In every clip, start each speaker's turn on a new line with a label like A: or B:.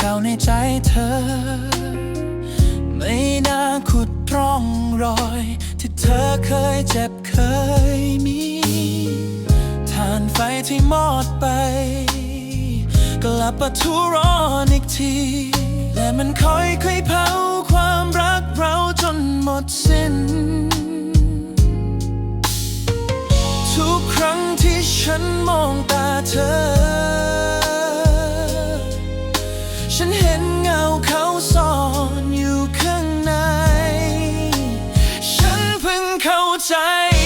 A: เก่าในใจเธอ ไม่น่าขุดร่องรอย ที่เธอเคยเจ็บเคยมีทานไฟที่มอดไป กลับประทุร้อนอีกที และมันค่อยค่อยเผา Sunshine.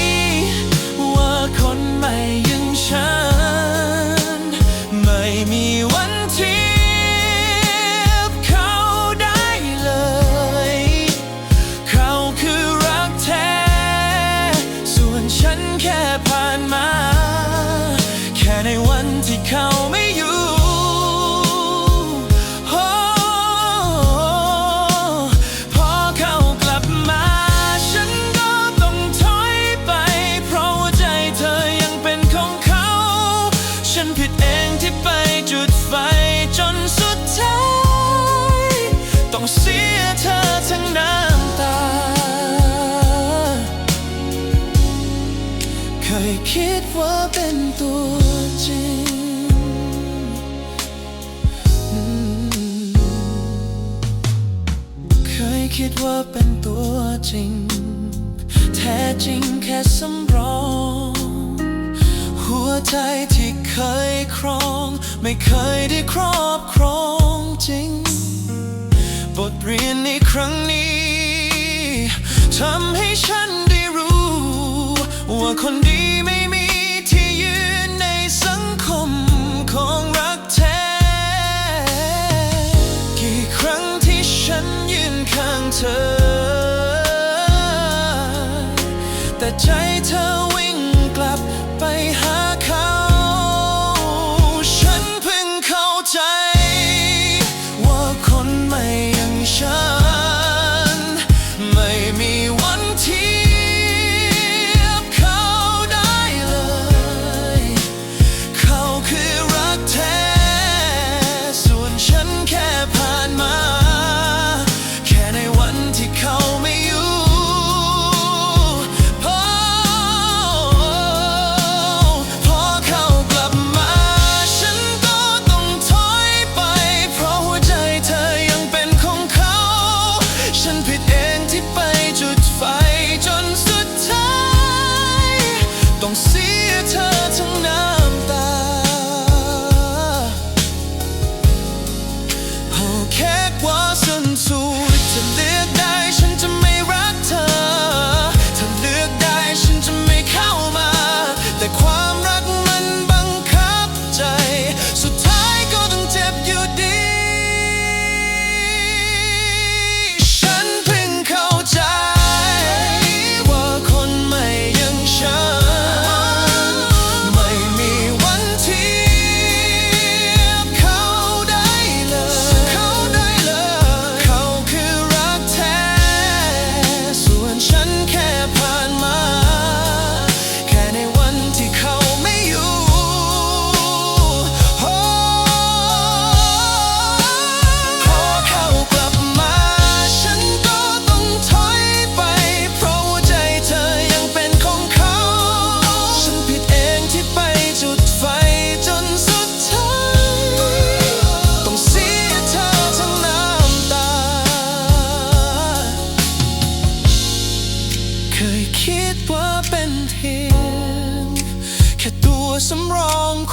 A: องเสียเธอทั้งน้ำตา เคยคิดว่าเป็นตัวจริงเคยคิดว่าเป็นตัวจริง แท้จริงแค่สำรอง หัวใจที่เคยครอง ไม่เคยได้ครอบครองจริง บทเรียนในครั้งนี้ทำให้ฉันได้รู้ ว่าคนดี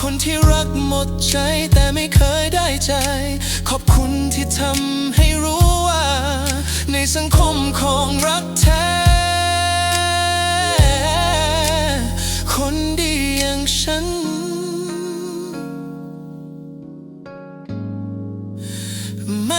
A: คนที่รักหมดใจแต่ไม่เคยได้ใจ ขอบคุณที่ทำให้รู้ว่า ในสังคมของรักแท้ คนดีอย่างฉัน ไม่